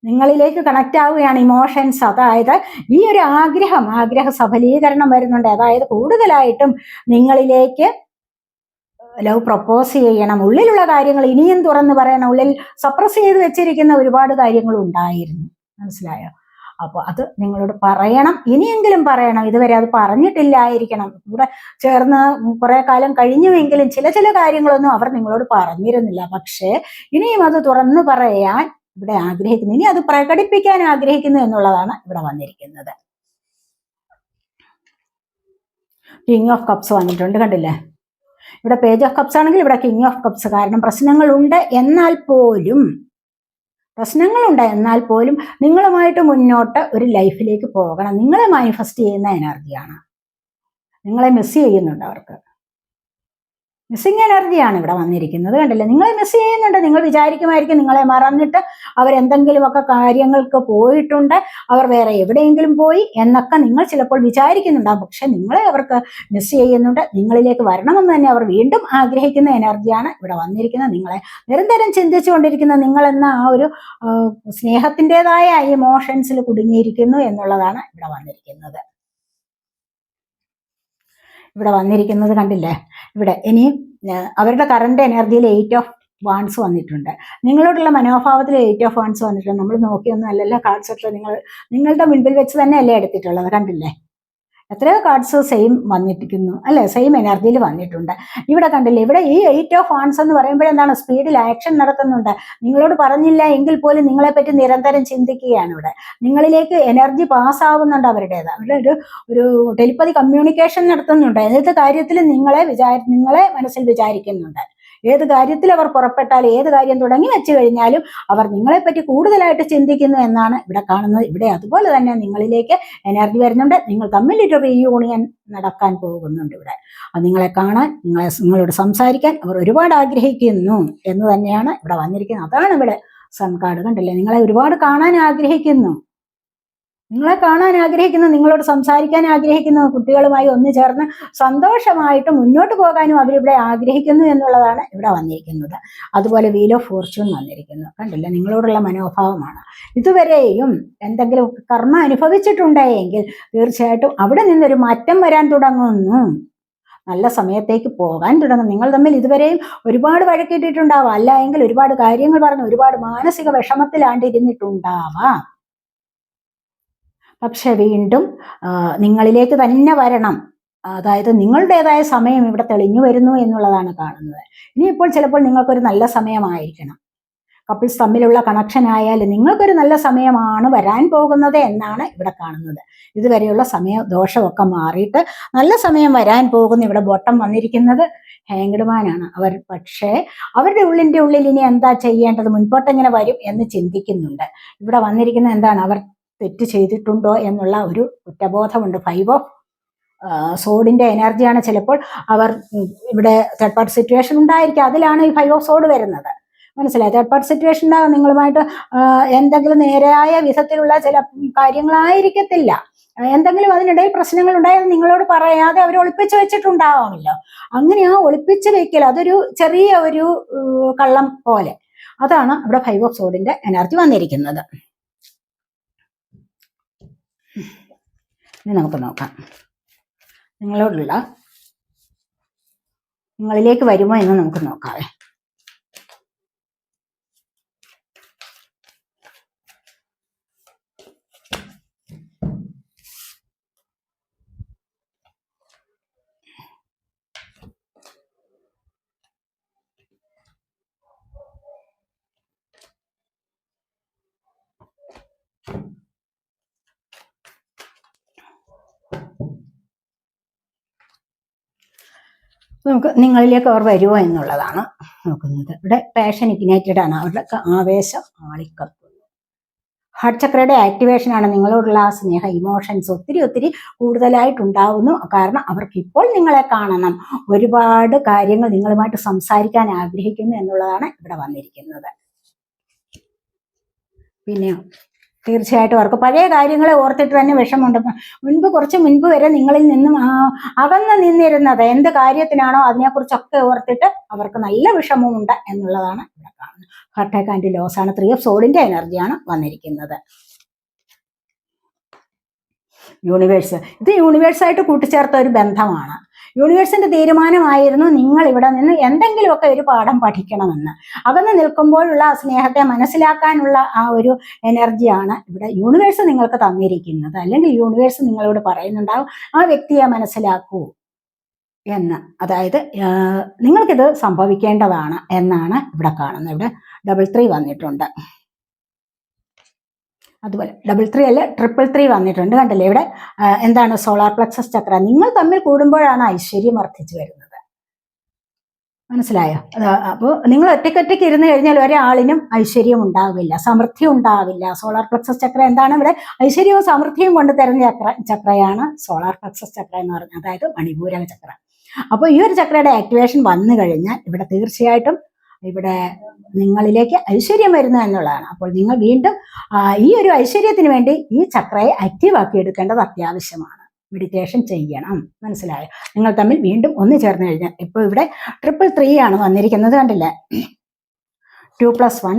നിങ്ങളിലേക്ക് കണക്റ്റ് ആവുകയാണ് ഇമോഷൻസ് അതായത് ഈ ഒരു ആഗ്രഹം ആഗ്രഹ സഫലീകരണം വരുന്നുണ്ട്. അതായത് കൂടുതലായിട്ടും നിങ്ങളിലേക്ക് ലവ് പ്രപ്പോസ് ചെയ്യണം. ഉള്ളിലുള്ള കാര്യങ്ങൾ ഇനിയും തുറന്നു പറയണം. ഉള്ളിൽ സപ്രസ് ചെയ്ത് വെച്ചിരിക്കുന്ന ഒരുപാട് കാര്യങ്ങൾ ഉണ്ടായിരുന്നു. മനസ്സിലായോ? അപ്പോൾ അത് നിങ്ങളോട് പറയണം. ഇനിയെങ്കിലും പറയണം. ഇതുവരെ അത് പറഞ്ഞിട്ടില്ലായിരിക്കണം. ഇവിടെ ചേർന്ന് കുറെ കാലം കഴിഞ്ഞുവെങ്കിലും ചില ചില കാര്യങ്ങളൊന്നും അവർ നിങ്ങളോട് പറഞ്ഞിരുന്നില്ല. പക്ഷേ ഇനിയും അത് തുറന്നു പറയാൻ ഇവിടെ ആഗ്രഹിക്കുന്നു. ഇനി അത് പ്രകടിപ്പിക്കാൻ ആഗ്രഹിക്കുന്നു എന്നുള്ളതാണ് ഇവിടെ വന്നിരിക്കുന്നത്. കിങ് ഓഫ് കപ്സ് വന്നിട്ടുണ്ട് കണ്ടില്ലേ? ഇവിടെ പേജ് ഓഫ് കപ്സ് ആണെങ്കിൽ ഇവിടെ കിങ് ഓഫ് കപ്സ് കാരണം പ്രശ്നങ്ങളുണ്ട് എന്നാൽ പോലും പ്രശ്നങ്ങളുണ്ട് എന്നാൽ പോലും നിങ്ങളുമായിട്ട് മുന്നോട്ട് ഒരു ലൈഫിലേക്ക് പോകണം. നിങ്ങളെ മാനിഫെസ്റ്റ് ചെയ്യുന്ന എനർജിയാണ് നിങ്ങളെ മിസ് ചെയ്യുന്നുണ്ട് അവർക്ക്. മിസ്സിങ് എനർജിയാണ് ഇവിടെ വന്നിരിക്കുന്നത്. കണ്ടില്ലേ? നിങ്ങൾ മിസ് ചെയ്യുന്നുണ്ട്. നിങ്ങൾ വിചാരിക്കുമായിരിക്കും നിങ്ങളെ മറന്നിട്ട് അവരെന്തെങ്കിലുമൊക്കെ കാര്യങ്ങൾക്ക് പോയിട്ടുണ്ട്. അവർ വേറെ എവിടെയെങ്കിലും പോയി എന്നൊക്കെ നിങ്ങൾ ചിലപ്പോൾ വിചാരിക്കുന്നുണ്ടാവും. പക്ഷെ നിങ്ങളെ അവർക്ക് മിസ് ചെയ്യുന്നുണ്ട്. നിങ്ങളിലേക്ക് വരണമെന്ന് തന്നെ അവർ വീണ്ടും ആഗ്രഹിക്കുന്ന എനർജിയാണ് ഇവിടെ വന്നിരിക്കുന്നത്. നിങ്ങളെ നിരന്തരം ചിന്തിച്ചുകൊണ്ടിരിക്കുന്ന നിങ്ങൾ എന്ന ആ ഒരു സ്നേഹത്തിന്റെതായ ഇമോഷൻസിൽ കുടുങ്ങിയിരിക്കുന്നു എന്നുള്ളതാണ് ഇവിടെ വന്നിരിക്കുന്നത്. ഇവിടെ വന്നിരിക്കുന്നത് കണ്ടില്ലേ? ഇവിടെ ഇനി അവരുടെ കറണ്ട് എനർജിയിൽ എയ്റ്റ് ഓഫ് വാൺസ് വന്നിട്ടുണ്ട്. നിങ്ങളോടുള്ള മനോഭാവത്തിൽ എയ്റ്റ് ഓഫ് വാൺസ് വന്നിട്ടുണ്ട്. നമ്മൾ നോക്കിയൊന്നും അല്ലല്ലോ കാർഡ്സ് ഒക്കെ നിങ്ങൾ നിങ്ങളുടെ മുൻപിൽ വെച്ച് തന്നെയല്ലേ എടുത്തിട്ടുള്ളത് കണ്ടില്ലേ? എത്രയോ കാർഡ്സ് സെയിം വന്നിട്ടിരിക്കുന്നു അല്ലെ? സെയിം എനർജിയിൽ വന്നിട്ടുണ്ട്. ഇവിടെ കണ്ടില്ലേ ഇവിടെ ഈ എയ്റ്റ് ഓഫ് വാൺസ് എന്ന് പറയുമ്പോൾ എന്താണ്? സ്പീഡിൽ ആക്ഷൻ നടത്തുന്നുണ്ട്. നിങ്ങളോട് പറഞ്ഞില്ല എങ്കിൽ പോലും നിങ്ങളെ പറ്റി നിരന്തരം ചിന്തിക്കുകയാണ് ഇവിടെ. നിങ്ങളിലേക്ക് എനർജി പാസ് ആവുന്നുണ്ട് അവരുടേത്. അവരുടെ ഒരു ഒരു ടെലിപ്പതി കമ്മ്യൂണിക്കേഷൻ നടത്തുന്നുണ്ട്. ഏത് കാര്യത്തിൽ നിങ്ങളെ വിചാരി നിങ്ങളെ മനസ്സിൽ വിചാരിക്കുന്നുണ്ട്. ഏത് കാര്യത്തിൽ അവർ പുറപ്പെട്ടാൽ ഏത് കാര്യം തുടങ്ങി വെച്ചു കഴിഞ്ഞാലും അവർ നിങ്ങളെപ്പറ്റി കൂടുതലായിട്ട് ചിന്തിക്കുന്നു എന്നാണ് ഇവിടെ കാണുന്നത്. ഇവിടെ അതുപോലെ തന്നെ നിങ്ങളിലേക്ക് എനർജി വരുന്നുണ്ട്. നിങ്ങൾ തമ്മിലൊരു റീയൂണിയൻ നടക്കാൻ പോകുന്നുണ്ട് ഇവിടെ. അത് നിങ്ങളെ കാണാൻ നിങ്ങളെ നിങ്ങളോട് സംസാരിക്കാൻ അവർ ഒരുപാട് ആഗ്രഹിക്കുന്നു എന്ന് തന്നെയാണ് ഇവിടെ വന്നിരിക്കുന്നത്. അതാണ് ഇവിടെ കാർഡ് കണ്ടില്ലേ? നിങ്ങളെ ഒരുപാട് കാണാൻ ആഗ്രഹിക്കുന്നു. നിങ്ങളെ കാണാൻ ആഗ്രഹിക്കുന്ന നിങ്ങളോട് സംസാരിക്കാൻ ആഗ്രഹിക്കുന്ന കുട്ടികളുമായി ഒന്നു ചേർന്ന് സന്തോഷമായിട്ട് മുന്നോട്ട് പോകാനും അവരിവിടെ ആഗ്രഹിക്കുന്നു എന്നുള്ളതാണ് ഇവിടെ വന്നിരിക്കുന്നത്. അതുപോലെ വീൽ ഓഫ് ഫോർച്യൂൺ വന്നിരിക്കുന്നു. കണ്ടില്ല? നിങ്ങളോടുള്ള മനോഭാവമാണ്. ഇതുവരെയും എന്തെങ്കിലും കർമ്മ അനുഭവിച്ചിട്ടുണ്ടെങ്കിൽ തീർച്ചയായിട്ടും അവിടെ നിന്നൊരു മാറ്റം വരാൻ തുടങ്ങുന്നു. നല്ല സമയത്തേക്ക് പോകാൻ തുടങ്ങും നിങ്ങൾ തമ്മിൽ ഇതുവരെയും ഒരുപാട് വഴക്കിട്ടിട്ടുണ്ടാവാം. അല്ല എങ്കിൽ ഒരുപാട് കാര്യങ്ങൾ പറഞ്ഞ് ഒരുപാട് മാനസിക വിഷമത്തിലാണ്ടിരുന്നിട്ടുണ്ടാവാം. പക്ഷെ വീണ്ടും നിങ്ങളിലേക്ക് തന്നെ വരണം. അതായത് നിങ്ങളുടേതായ സമയം ഇവിടെ തെളിഞ്ഞു വരുന്നു എന്നുള്ളതാണ് കാണുന്നത്. ഇനിയിപ്പോൾ ചിലപ്പോൾ നിങ്ങൾക്കൊരു നല്ല സമയമായിരിക്കണം. കപ്പിൾസ് തമ്മിലുള്ള കണക്ഷൻ ആയാലും നിങ്ങൾക്കൊരു നല്ല സമയമാണ് വരാൻ പോകുന്നത് എന്നാണ് ഇവിടെ കാണുന്നത്. ഇതുവരെയുള്ള സമയ ദോഷമൊക്കെ മാറിയിട്ട് നല്ല സമയം വരാൻ പോകുന്ന ഇവിടെ ബോട്ടം വന്നിരിക്കുന്നത് ഹാങ്ഡ്മാനാണ് അവർ പക്ഷേ അവരുടെ ഉള്ളിന്റെ ഉള്ളിൽ ഇനി എന്താ ചെയ്യേണ്ടത്? മുൻപോട്ടെങ്ങനെ വരും എന്ന് ചിന്തിക്കുന്നുണ്ട്. ഇവിടെ വന്നിരിക്കുന്നത് എന്താണ്? അവർ തെറ്റ് ചെയ്തിട്ടുണ്ടോ എന്നുള്ള ഒരു കുറ്റബോധമുണ്ട്. ഫൈവ് ഓഫ് സോഡിന്റെ എനർജിയാണ് ചിലപ്പോൾ അവർ ഇവിടെ തേർഡ് പാർട്ടി സിറ്റുവേഷൻ ഉണ്ടായിരിക്കും. അതിലാണ് ഈ ഫൈവ് ഓഫ് സോഡ് വരുന്നത്. മനസ്സിലായി? തേർഡ് പാർട്ടി സിറ്റുവേഷൻ ഉണ്ടാകും നിങ്ങളുമായിട്ട് എന്തെങ്കിലും നേരായ വിധത്തിലുള്ള ചില കാര്യങ്ങളായിരിക്കത്തില്ല. എന്തെങ്കിലും അതിനിടയിൽ പ്രശ്നങ്ങൾ ഉണ്ടായത് നിങ്ങളോട് പറയാതെ അവർ ഒളിപ്പിച്ചു വെച്ചിട്ടുണ്ടാവുമല്ലോ. അങ്ങനെ ആ ഒളിപ്പിച്ചു വെക്കൽ അതൊരു ചെറിയ ഒരു കള്ളം പോലെ. അതാണ് ഇവിടെ ഫൈവ് ഓഫ് സോഡിന്റെ എനർജി വന്നിരിക്കുന്നത്. ഇനി നമുക്ക് നോക്കാം. നിങ്ങളോടുള്ള നിങ്ങളിലേക്ക് വരുമോ എന്ന് നമുക്ക് നോക്കാവേ നമുക്ക് നിങ്ങളിലേക്ക് അവർ വരുമോ എന്നുള്ളതാണ് നോക്കുന്നത്. ഇവിടെ പാഷൻ ഇഗ്നൈറ്റഡ് ആണ്. അവരുടെ ആവേശം ആളിക്കത്തുന്നു. ഹാർട്ട് ചക്രയുടെ ആക്ടിവേഷൻ ആണ് നിങ്ങളോടുള്ള ആ സ്നേഹ ഇമോഷൻസ് ഒത്തിരി ഒത്തിരി കൂടുതലായിട്ടുണ്ടാവുന്നു. കാരണം അവർക്ക് ഇപ്പോൾ നിങ്ങളെ കാണണം. ഒരുപാട് കാര്യങ്ങൾ നിങ്ങളുമായിട്ട് സംസാരിക്കാൻ ആഗ്രഹിക്കുന്നു എന്നുള്ളതാണ് ഇവിടെ വന്നിരിക്കുന്നത്. പിന്നെ തീർച്ചയായിട്ടും അവർക്ക് പഴയ കാര്യങ്ങളെ ഓർത്തിട്ട് തന്നെ വിഷമമുണ്ട്. മുൻപ് കുറച്ച് മുൻപ് വരെ നിങ്ങളിൽ നിന്നും അകന്ന് നിന്നിരുന്നത് എന്ത് കാര്യത്തിനാണോ അതിനെക്കുറിച്ചൊക്കെ ഓർത്തിട്ട് അവർക്ക് നല്ല വിഷമമുണ്ട് എന്നുള്ളതാണ് ഇവിടെ കാണുന്നത്. ഹാർട്ട് ആൻഡ് ലോസ് ആണ്. ത്രീ ഓഫ് സോളിന്റെ എനർജിയാണ് വന്നിരിക്കുന്നത്. യൂണിവേഴ്സ് ഇത് യൂണിവേഴ്സായിട്ട് കൂട്ടിച്ചേർത്ത ഒരു ബന്ധമാണ്. യൂണിവേഴ്സിന്റെ തീരുമാനമായിരുന്നു നിങ്ങൾ ഇവിടെ നിന്ന് എന്തെങ്കിലുമൊക്കെ ഒരു പാഠം പഠിക്കണമെന്ന്. അകന്ന് നിൽക്കുമ്പോഴുള്ള ആ സ്നേഹത്തെ മനസ്സിലാക്കാനുള്ള ആ ഒരു എനർജിയാണ് ഇവിടെ യൂണിവേഴ്സ് നിങ്ങൾക്ക് തന്നിരിക്കുന്നത്. അല്ലെങ്കിൽ യൂണിവേഴ്സ് നിങ്ങളോട് പറയുന്നുണ്ടാവും ആ വ്യക്തിയെ മനസ്സിലാക്കൂ എന്ന്. അതായത് നിങ്ങൾക്കിത് സംഭവിക്കേണ്ടതാണ് എന്നാണ് ഇവിടെ കാണുന്നത്. ഇവിടെ ഡബിൾ ത്രീ വന്നിട്ടുണ്ട്. അതുപോലെ ഡബിൾ ത്രീ അല്ല? ട്രിപ്പിൾ ത്രീ വന്നിട്ടുണ്ട് കണ്ടല്ലേ ഇവിടെ? എന്താണ് സോളാർ പ്ലക്സസ് ചക്ര? നിങ്ങൾ തമ്മിൽ കൂടുമ്പോഴാണ് ഐശ്വര്യം വർദ്ധിച്ചു വരുന്നത്. മനസ്സിലായോ? അപ്പോൾ നിങ്ങൾ ഒറ്റയ്ക്കൊറ്റയ്ക്ക് ഇരുന്ന് കഴിഞ്ഞാൽ ഒരാളിനും ഐശ്വര്യം ഉണ്ടാവില്ല സമൃദ്ധി ഉണ്ടാവില്ല. സോളാർ പ്ലക്സസ് ചക്ര എന്താണ് ഇവിടെ? ഐശ്വര്യവും സമൃദ്ധിയും കൊണ്ട് തരുന്ന ചക്ര ചക്രയാണ് സോളാർ പ്ലക്സസ് ചക്ര എന്ന് പറഞ്ഞത്. അതായത് മണിപൂരക ചക്ര. അപ്പോൾ ഈ ഒരു ചക്രയുടെ ആക്ടിവേഷൻ വന്നു കഴിഞ്ഞാൽ ഇവിടെ തീർച്ചയായിട്ടും ഇവിടെ നിങ്ങളിലേക്ക് ഐശ്വര്യം വരുന്നു എന്നുള്ളതാണ്. അപ്പോൾ നിങ്ങൾ വീണ്ടും ഈ ഒരു ഐശ്വര്യത്തിന് വേണ്ടി ഈ ചക്രയെ ആക്റ്റീവ് ആക്കി എടുക്കേണ്ടത് അത്യാവശ്യമാണ്. മെഡിറ്റേഷൻ ചെയ്യണം. മനസ്സിലായോ? നിങ്ങൾ തമ്മിൽ വീണ്ടും ഒന്ന് ചേർന്ന് കഴിഞ്ഞാൽ ഇപ്പോൾ ഇവിടെ ട്രിപ്പിൾ ത്രീ ആണ് വന്നിരിക്കുന്നത് കണ്ടില്ലേ? Two plus one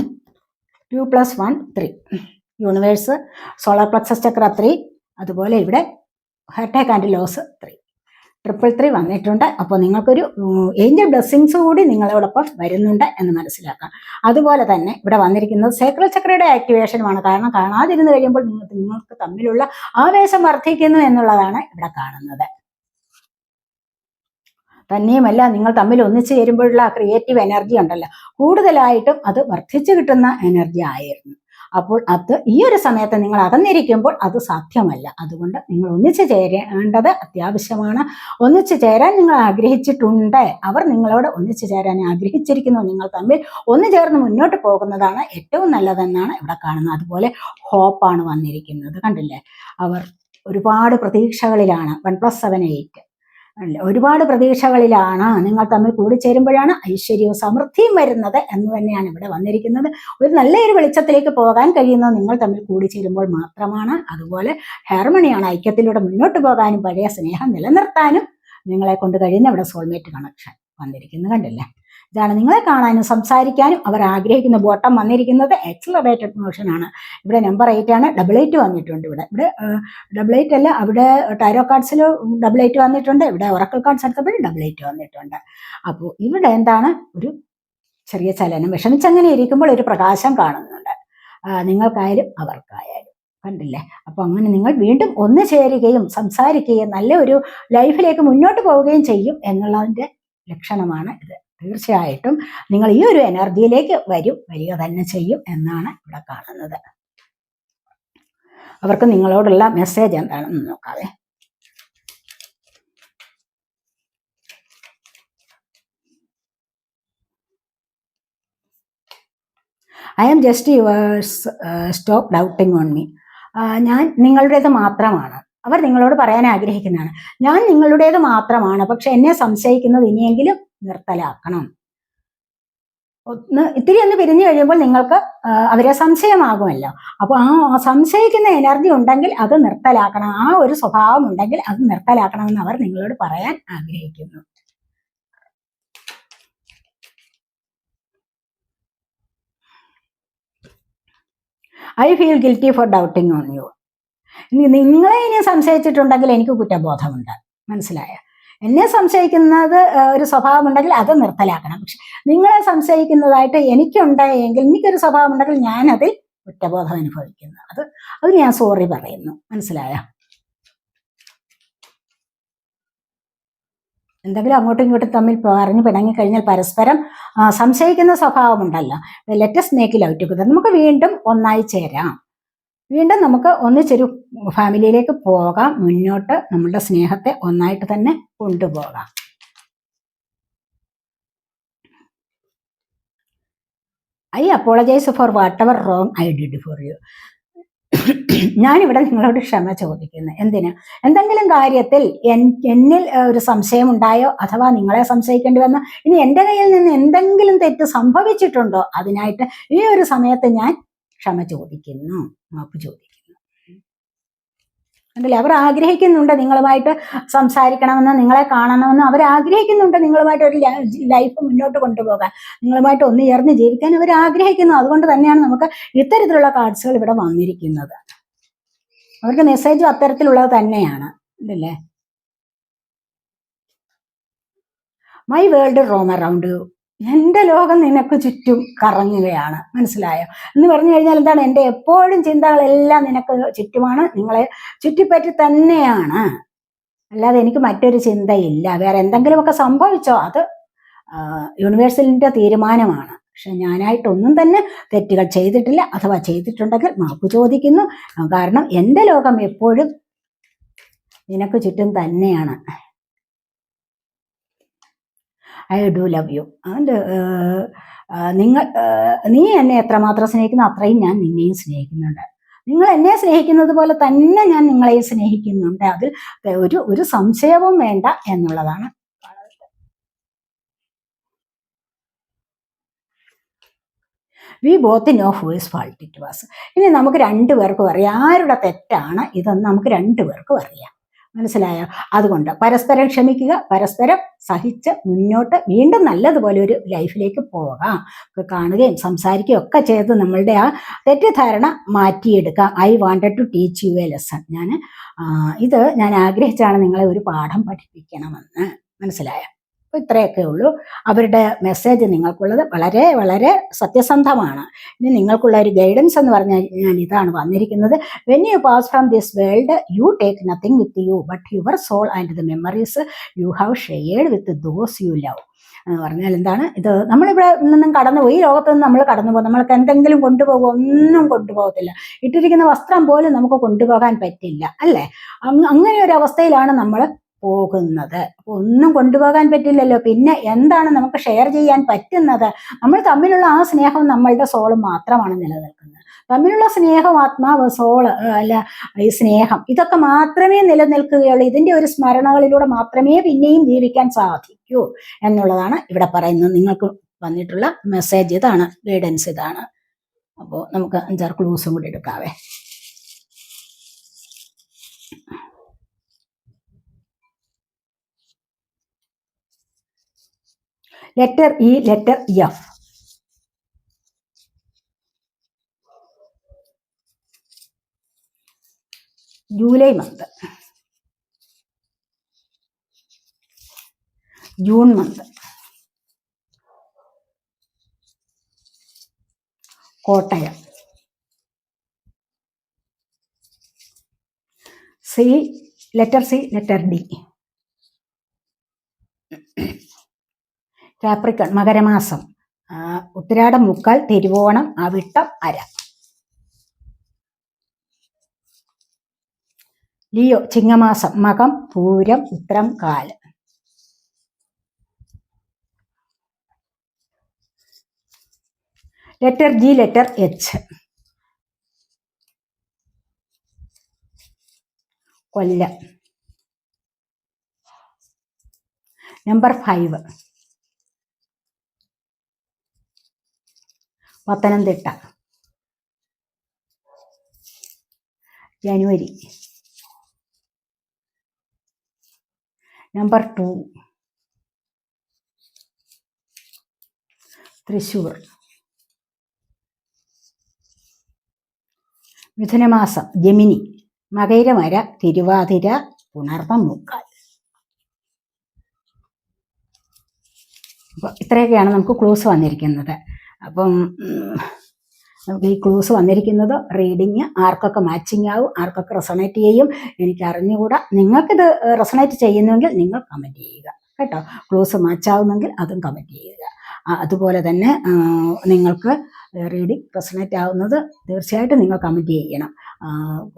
two plus one three universe solar plexus chakra three അതുപോലെ ഇവിടെ ഹാർട്ടേക്ക് and loss three triple three വന്നിട്ടുണ്ട്. അപ്പോൾ നിങ്ങൾക്കൊരു ഏഞ്ചൽ ബ്ലെസ്സിങ്സ് കൂടി നിങ്ങളോടൊപ്പം വരുന്നുണ്ട് എന്ന് മനസ്സിലാക്കാം. അതുപോലെ തന്നെ ഇവിടെ വന്നിരിക്കുന്നത് സേക്രൽ ചക്രയുടെ ആക്ടിവേഷനുമാണ് കാരണം കാണാതിരുന്ന് കഴിയുമ്പോൾ നിങ്ങൾക്ക് നിങ്ങൾക്ക് തമ്മിലുള്ള ആവേശം വർദ്ധിക്കുന്നു എന്നുള്ളതാണ് ഇവിടെ കാണുന്നത്. തന്നെയുമല്ല നിങ്ങൾ തമ്മിൽ ഒന്നിച്ചു ചേരുമ്പോഴുള്ള ക്രിയേറ്റീവ് എനർജി ഉണ്ടല്ലോ. കൂടുതലായിട്ടും അത് വർദ്ധിച്ചു കിട്ടുന്ന എനർജി ആയിരുന്നു. അപ്പോൾ അത് ഈ ഒരു സമയത്ത് നിങ്ങൾ അകന്നിരിക്കുമ്പോൾ അത് സാധ്യമല്ല. അതുകൊണ്ട് നിങ്ങൾ ഒന്നിച്ചു ചേരേണ്ടത് അത്യാവശ്യമാണ്. ഒന്നിച്ചു ചേരാൻ നിങ്ങൾ ആഗ്രഹിച്ചിട്ടുണ്ട്. അവർ നിങ്ങളോട് ഒന്നിച്ചു ചേരാൻ ആഗ്രഹിച്ചിരിക്കുന്നു. നിങ്ങൾ തമ്മിൽ ഒന്നു ചേർന്ന് മുന്നോട്ട് പോകുന്നതാണ് ഏറ്റവും നല്ലതെന്നാണ് ഇവിടെ കാണുന്നത്. അതുപോലെ ഹോപ്പാണ് വന്നിരിക്കുന്നത്. കണ്ടില്ലേ? അവർ ഒരുപാട് പ്രതീക്ഷകളിലാണ്. One plus seven eight. ഒരുപാട് പ്രതീക്ഷകളിലാണ് നിങ്ങൾ തമ്മിൽ കൂടിച്ചേരുമ്പോഴാണ് ഐശ്വര്യവും സമൃദ്ധിയും വരുന്നത് എന്ന് തന്നെയാണ് ഇവിടെ വന്നിരിക്കുന്നത്. ഒരു നല്ലൊരു വെളിച്ചത്തിലേക്ക് പോകാൻ കഴിയുന്നത് നിങ്ങൾ തമ്മിൽ കൂടിച്ചേരുമ്പോൾ മാത്രമാണ് അതുപോലെ ഹാർമണിയാണ് ഐക്യത്തിലൂടെ മുന്നോട്ട് പോകാനും പഴയ സ്നേഹം നിലനിർത്താനും നിങ്ങളെ കൊണ്ട് കഴിയുന്ന ഇവിടെ സോൾമേറ്റ് കണക്ഷൻ വന്നിരിക്കുന്നു കണ്ടില്ലേ? ഇതാണ് നിങ്ങളെ കാണാനും സംസാരിക്കാനും അവർ ആഗ്രഹിക്കുന്ന ബോട്ടം വന്നിരിക്കുന്നത് എക്സലറേറ്റഡ് മോഷൻ ആണ്. ഇവിടെ നമ്പർ എയ്റ്റ് ആണ്. ഡബിൾ എയ്റ്റ് വന്നിട്ടുണ്ട് ഇവിടെ. ഇവിടെ ഡബിൾ എയ്റ്റ് അല്ല അവിടെ ടൈറോ കാർഡ്സിൽ ഡബിൾ എയ്റ്റ് വന്നിട്ടുണ്ട്. ഇവിടെ ഉറക്കൽ കാർഡ്സ് എടുത്തപ്പോഴും ഡബിൾ എയ്റ്റ് വന്നിട്ടുണ്ട്. അപ്പോൾ ഇവിടെ എന്താണ്? ഒരു ചെറിയ ചലനം. വിഷമിച്ചങ്ങനെ ഇരിക്കുമ്പോൾ ഒരു പ്രകാശം കാണുന്നുണ്ട്. നിങ്ങൾക്കായാലും അവർക്കായാലും. കണ്ടില്ലേ? അപ്പോൾ അങ്ങനെ നിങ്ങൾ വീണ്ടും ഒന്ന് ചേരുകയും സംസാരിക്കുകയും നല്ല ഒരു ലൈഫിലേക്ക് മുന്നോട്ട് പോവുകയും ചെയ്യും എന്നുള്ളതിന്റെ ലക്ഷണമാണ് ഇത്. തീർച്ചയായിട്ടും നിങ്ങൾ ഈ ഒരു എനർജിയിലേക്ക് വരും വരിക തന്നെ ചെയ്യും എന്നാണ് ഇവിടെ കാണുന്നത്. അവർക്ക് നിങ്ങളോടുള്ള മെസ്സേജ് എന്താണെന്ന് നോക്കാതെ I am just yours stop doubting on me ഞാൻ നിങ്ങളുടേത് മാത്രമാണ്. അവർ നിങ്ങളോട് പറയാൻ ആഗ്രഹിക്കുന്നതാണ്. ഞാൻ നിങ്ങളുടേത് മാത്രമാണ്. പക്ഷെ എന്നെ സംശയിക്കുന്നത് ഇനിയെങ്കിലും നിർത്തലാക്കണം. ഒന്ന് ഇത്തിരി ഒന്ന് പിരിഞ്ഞു കഴിയുമ്പോൾ നിങ്ങൾക്ക് അവരെ സംശയമാകുമല്ലോ. അപ്പോൾ ആ സംശയിക്കുന്ന എനർജി ഉണ്ടെങ്കിൽ അത് നിർത്തലാക്കണം. ആ ഒരു സ്വഭാവം ഉണ്ടെങ്കിൽ അത് നിർത്തലാക്കണമെന്ന് അവർ നിങ്ങളോട് പറയാൻ ആഗ്രഹിക്കുന്നു. I feel guilty for doubting on you നിങ്ങളെ ഇനി സംശയിച്ചിട്ടുണ്ടെങ്കിൽ എനിക്ക് കുറ്റബോധമുണ്ട്. മനസ്സിലായ? എന്നെ സംശയിക്കുന്നത് ഒരു സ്വഭാവം ഉണ്ടെങ്കിൽ അത് നിർത്തലാക്കണം. പക്ഷെ നിങ്ങളെ സംശയിക്കുന്നതായിട്ട് എനിക്കുണ്ടായെങ്കിൽ എനിക്കൊരു സ്വഭാവം ഉണ്ടെങ്കിൽ ഞാനതിൽ കുറ്റബോധം അനുഭവിക്കുന്നു. അത് അത് ഞാൻ സോറി പറയുന്നു. മനസ്സിലായ? എന്തെങ്കിലും അങ്ങോട്ടും ഇങ്ങോട്ടും തമ്മിൽ പറഞ്ഞു പിണങ്ങി കഴിഞ്ഞാൽ പരസ്പരം സംശയിക്കുന്ന സ്വഭാവമുണ്ടല്ലോ. ലെറ്റസ് മേക്ക് ലവ് നമുക്ക് വീണ്ടും ഒന്നായി ചേരാം. വീണ്ടും നമുക്ക് ഒന്നിച്ചൊരു ഫാമിലിയിലേക്ക് പോകാം. മുന്നോട്ട് നമ്മളുടെ സ്നേഹത്തെ ഒന്നായിട്ട് തന്നെ കൊണ്ടുപോകാം. I apologise for whatever wrong I did for you ഞാനിവിടെ നിങ്ങളോട് ക്ഷമ ചോദിക്കുന്നു. എന്തിന്? എന്തെങ്കിലും കാര്യത്തിൽ എന്നിൽ ഒരു സംശയം ഉണ്ടായോ അഥവാ നിങ്ങളെ സംശയിക്കേണ്ടി വന്നോ ഇനി എന്റെ കയ്യിൽ നിന്ന് എന്തെങ്കിലും തെറ്റ് സംഭവിച്ചിട്ടുണ്ടോ? അതിനായിട്ട് ഈ ഒരു സമയത്ത് ഞാൻ ക്ഷമ ചോദിക്കുന്നു. മാപ്പ് ചോദിക്കുന്നു. കണ്ടില്ലേ? അവർ ആഗ്രഹിക്കുന്നുണ്ട് നിങ്ങളുമായിട്ട് സംസാരിക്കണമെന്ന് നിങ്ങളെ കാണണമെന്ന്. അവർ ആഗ്രഹിക്കുന്നുണ്ട് നിങ്ങളുമായിട്ട് ഒരു ലൈഫ് മുന്നോട്ട് കൊണ്ടുപോകാൻ. നിങ്ങളുമായിട്ട് ഒന്ന് ചേർന്ന് ജീവിക്കാൻ അവർ ആഗ്രഹിക്കുന്നു. അതുകൊണ്ട് തന്നെയാണ് നമുക്ക് ഇത്തരത്തിലുള്ള കാർഡ്സുകൾ ഇവിടെ വന്നിരിക്കുന്നത്. അവർക്ക് മെസ്സേജും അത്തരത്തിലുള്ളത് തന്നെയാണ്. അല്ലേ my world roam around you എന്റെ ലോകം നിനക്ക് ചുറ്റും കറങ്ങുകയാണ്. മനസ്സിലായോ? എന്ന് പറഞ്ഞു കഴിഞ്ഞാൽ എന്താണ്? എന്റെ എപ്പോഴും ചിന്തകളെല്ലാം നിനക്ക് ചുറ്റുമാണ്. നിങ്ങളെ ചുറ്റിപ്പറ്റി തന്നെയാണ്. അല്ലാതെ എനിക്ക് മറ്റൊരു ചിന്തയില്ല. വേറെ എന്തെങ്കിലുമൊക്കെ സംഭവിച്ചോ? അത് യൂണിവേഴ്സലിന്റെ തീരുമാനമാണ്. പക്ഷെ ഞാനായിട്ടൊന്നും തന്നെ തെറ്റുകൾ ചെയ്തിട്ടില്ല. അഥവാ ചെയ്തിട്ടുണ്ടെങ്കിൽ മാപ്പ് ചോദിക്കുന്നു. കാരണം എന്റെ ലോകം എപ്പോഴും നിനക്ക് ചുറ്റും തന്നെയാണ്. I do love you and നിങ്ങൾ നീ എന്നെ എത്രമാത്രം സ്നേഹിക്കുന്നു അത്രയും ഞാൻ നിന്നെയും സ്നേഹിക്കുന്നുണ്ട്. നിങ്ങൾ എന്നെ സ്നേഹിക്കുന്നത് പോലെ തന്നെ ഞാൻ നിങ്ങളെയും സ്നേഹിക്കുന്നുണ്ട്. അതിൽ ഒരു ഒരു സംശയവും വേണ്ട എന്നുള്ളതാണ്. We both know who is fault it was ഇനി നമുക്ക് രണ്ടു പേർക്കും അറിയാം. ആരുടെ തെറ്റാണ് ഇതെന്ന് നമുക്ക് രണ്ടു പേർക്കും അറിയാം. മനസ്സിലായോ? അതുകൊണ്ട് പരസ്പരം ക്ഷമിക്കുക പരസ്പരം സഹിച്ച് മുന്നോട്ട് വീണ്ടും നല്ലതുപോലെ ഒരു ലൈഫിലേക്ക് പോകാം. കാണുകയും സംസാരിക്കുകയും ഒക്കെ ചെയ്ത് നമ്മളുടെ ആ തെറ്റിദ്ധാരണ മാറ്റിയെടുക്കാം. I wanted to teach you a lesson ഞാൻ ഇത് ഞാൻ ആഗ്രഹിച്ചാണ് നിങ്ങളെ ഒരു പാഠം പഠിപ്പിക്കണമെന്ന്. മനസ്സിലായോ? അപ്പോൾ ഇത്രയൊക്കെ ഉള്ളൂ. അവരുടെ മെസ്സേജ് നിങ്ങൾക്കുള്ളത് വളരെ വളരെ സത്യസന്ധമാണ്. ഇനി നിങ്ങൾക്കുള്ള ഒരു ഗൈഡൻസ് എന്ന് പറഞ്ഞാൽ ഞാൻ ഇതാണ് വന്നിരിക്കുന്നത്. When you pass from this world you take nothing with you but your soul and the memories you have shared with those you love എന്ന് പറഞ്ഞാൽ എന്താണ്? ഇത് നമ്മളിവിടെ നിന്നും കടന്നുപോയി ഈ ലോകത്ത് നിന്ന് നമ്മൾ കടന്നു പോകും. നമ്മൾക്ക് എന്തെങ്കിലും കൊണ്ടുപോകും ഒന്നും കൊണ്ടുപോകത്തില്ല. ഇട്ടിരിക്കുന്ന വസ്ത്രം പോലും നമുക്ക് കൊണ്ടുപോകാൻ പറ്റില്ല. അല്ലേ? അങ്ങനെ ഒരു അവസ്ഥയിലാണ് നമ്മൾ പോകുന്നത്. ഒന്നും കൊണ്ടുപോകാൻ പറ്റില്ലല്ലോ. പിന്നെ എന്താണ് നമുക്ക് ഷെയർ ചെയ്യാൻ പറ്റുന്നത്? നമ്മൾ തമ്മിലുള്ള ആ സ്നേഹം നമ്മളുടെ സോൾ മാത്രമാണ് നിലനിൽക്കുന്നത്. തമ്മിലുള്ള സ്നേഹം ആത്മാവ് സോൾ അല്ല ഈ സ്നേഹം ഇതൊക്കെ മാത്രമേ നിലനിൽക്കുകയുള്ളൂ. ഇതിന്റെ ഒരു സ്മരണകളിലൂടെ മാത്രമേ പിന്നെയും ജീവിക്കാൻ സാധിക്കൂ എന്നുള്ളതാണ് ഇവിടെ പറയുന്നത്. നിങ്ങൾക്ക് വന്നിട്ടുള്ള മെസ്സേജ് ഇതാണ് ഗൈഡൻസ് ഇതാണ്. അപ്പോൾ നമുക്ക് അഞ്ചാറ് ക്ലൂസും കൂടി എടുക്കാവേ. Letter E letter F July month. June month. Kottayam. C letter C letter D. Capricorn മകരമാസം. ഉത്തരാടം മുക്കാൽ തിരുവോണം അവിട്ടം അര. ലിയോ ചിങ്ങമാസം മകം പൂരം ഉത്രം കാൽ. Letter G letter H Kollam. Number five Pathanamthitta. ജനുവരി. Number two. തൃശ്ശൂർ. മിഥുനമാസം ജമിനി. മകൈരമര തിരുവാതിര പുണർന്നം മുക്കാൽ. അപ്പോൾ ഇത്രയൊക്കെയാണ് നമുക്ക് ക്ലോസ് വന്നിരിക്കുന്നത്. അപ്പം നമുക്ക് ഈ ക്ലൂസ് വന്നിരിക്കുന്നത് റീഡിങ് ആർക്കൊക്കെ മാച്ചിങ് ആവും ആർക്കൊക്കെ റെസണേറ്റ് ചെയ്യും എനിക്ക് അറിഞ്ഞുകൂടാ നിങ്ങൾക്കിത് റെസണേറ്റ് ചെയ്യുന്നെങ്കിൽ നിങ്ങൾ കമന്റ് ചെയ്യുക. കേട്ടോ? ക്ലൂസ് മാച്ചാവുന്നെങ്കിൽ അതും കമന്റ് ചെയ്യുക. അതുപോലെ തന്നെ നിങ്ങൾക്ക് റീഡിങ് റെസണേറ്റ് ആവുന്നത് തീർച്ചയായിട്ടും നിങ്ങൾ കമന്റ് ചെയ്യണം.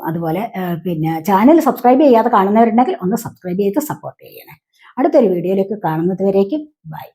അതുപോലെ പിന്നെ ചാനൽ സബ്സ്ക്രൈബ് ചെയ്യാതെ കാണുന്നവരുണ്ടെങ്കിൽ ഒന്ന് സബ്സ്ക്രൈബ് ചെയ്ത് സപ്പോർട്ട് ചെയ്യണേ. അടുത്തൊരു വീഡിയോയിലേക്ക് കാണുന്നത് വരേക്കും ബൈ